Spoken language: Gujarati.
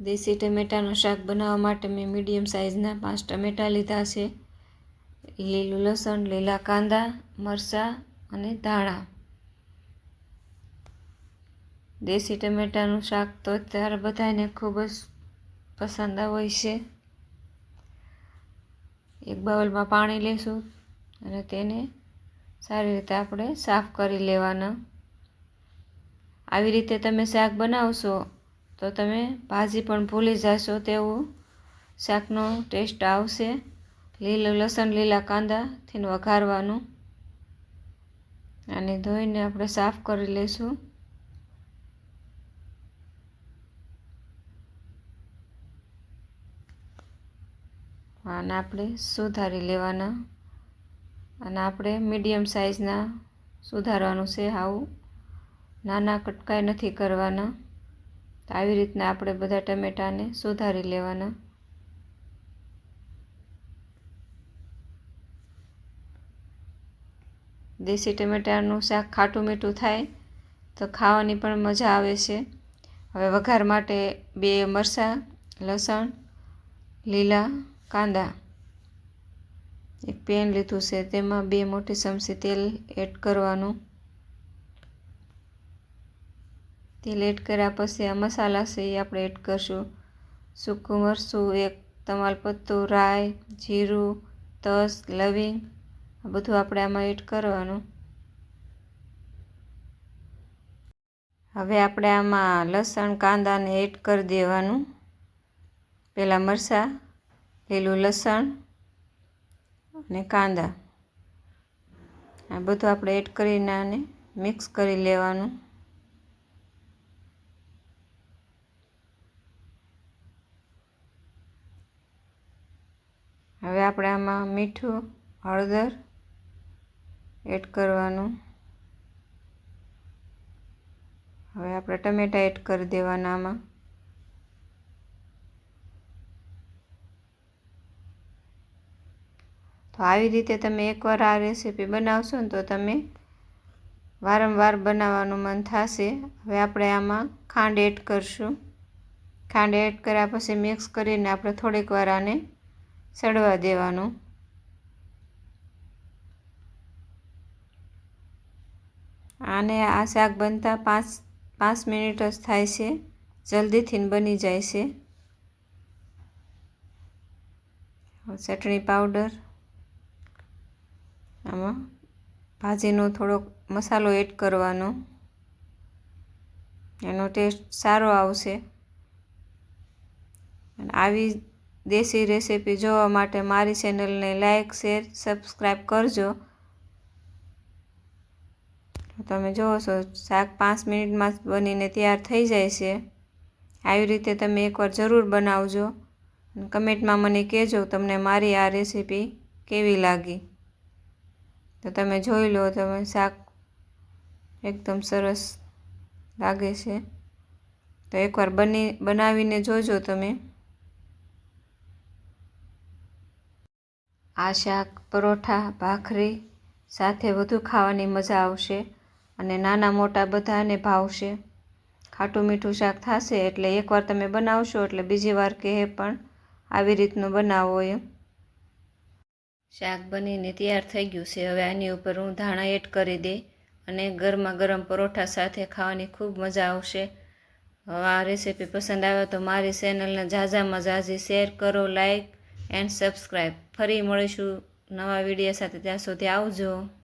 દેશી ટમેટાનું શાક બનાવવા માટે મેં મીડિયમ સાઇઝના પાંચ ટમેટાં લીધા છે. લીલું લસણ, લીલા કાંદા, મરચાં અને ધાણા. દેશી ટમેટાનું શાક તો અત્યારે બધાને ખૂબ જ પસંદ હોય છે. એક બાઉલમાં પાણી લેશું અને તેને સારી રીતે આપણે સાફ કરી લેવાના. આવી રીતે તમે શાક બનાવશો તો તમે ભાજી પણ ભૂલી જશો તેવું. શાકનો ટેસ્ટ આવશે. લીલું, લસણ, લીલા કાંદાથી વઘારવાનું. અને ધોઈને આપણે સાફ કરી લઈશું અને આપણે સુધારી લેવાના. અને આપણે મીડિયમ સાઇઝના સુધારવાનું છે આવું. નાના કટકાઈ નથી કરવાના. તો આવી રીતના આપણે બધા ટમેટાને સુધારી લેવાના. દેશી ટમેટાનું શાક ખાટું મીઠું થાય તો ખાવાની પણ મજા આવે છે. હવે વઘાર માટે બે મરચાં, લસણ, લીલા કાંદા. એક પેન લીધું છે, તેમાં બે મોટી ચમચી તેલ એડ કરવાનું. તેલ એડ કર્યા પછી આ મસાલા છે એ આપણે એડ કરશું. સૂકું મરચું, એક તમાલપત્તું, રાઈ, જીરું, તસ, લવિંગ, આ બધું આપણે આમાં એડ કરવાનું. હવે આપણે આમાં લસણ, કાંદાને એડ કરી દેવાનું. પહેલાં મરચાં લીલું લસણ અને કાંદા. આ બધું આપણે એડ કરીને આને મિક્સ કરી લેવાનું. હવે આપણે આમાં મીઠું, હળદર એડ કરવાનું. હવે આપણે ટમેટા એડ કરી દેવાના આમાં. તો આવી રીતે તમે એકવાર આ રેસીપી બનાવશો ને તો તમે વારંવાર બનાવવાનું મન થશે. હવે આપણે આમાં ખાંડ એડ કરશું. ખાંડ એડ કર્યા પછી મિક્સ કરીને આપણે થોડીક વાર આને સડવા દેવાનું. આને આ શાક બનતા પાંચ પાંચ મિનિટ જ થાય છે. જલ્દીથી બની જાય છે. ચટણી પાવડર. આમાં ભાજીનો થોડોક મસાલો એડ કરવાનો. એનો ટેસ્ટ સારો આવશે. આવી દેશી રેસીપી જોવા માટે મારી ચેનલને લાઇક શેર સબસ્ક્રાઈબ કરજો. તમે જુઓ છો, શાક પાંચ મિનિટમાં બનીને તૈયાર થઈ જાય છે. આવી રીતે તમે એકવાર જરૂર બનાવજો કમેન્ટમાં મને કહેજો તમને મારી આ રેસીપી કેવી લાગી. તો તમે જોઈ લો, તમે શાક એકદમ સરસ લાગે છે. તો એકવાર બની, બનાવીને જોજો તમે. આ શાક, પરોઠા, ભાખરી સાથે વધુ ખાવાની મજા આવશે અને નાના મોટા બધાને ભાવશે. ખાટું મીઠું શાક થશે એટલે એકવાર તમે બનાવશો એટલે બીજી વાર કહે પણ આવી રીતનું બનાવો એમ. શાક બનીને તૈયાર થઈ ગયું છે. હવે આની ઉપર હું ધાણા એડ કરી દે અને ગરમા ગરમ પરોઠા સાથે ખાવાની ખૂબ મજા આવશે. હવે આ રેસીપી પસંદ આવે તો મારી ચેનલને ઝાઝામાં ઝાઝી શેર કરો લાઈક એન્ડ સબસ્ક્રાઈબ. ફરી મળીશું નવા વીડિયો સાથે. ત્યાં સુધી આવજો.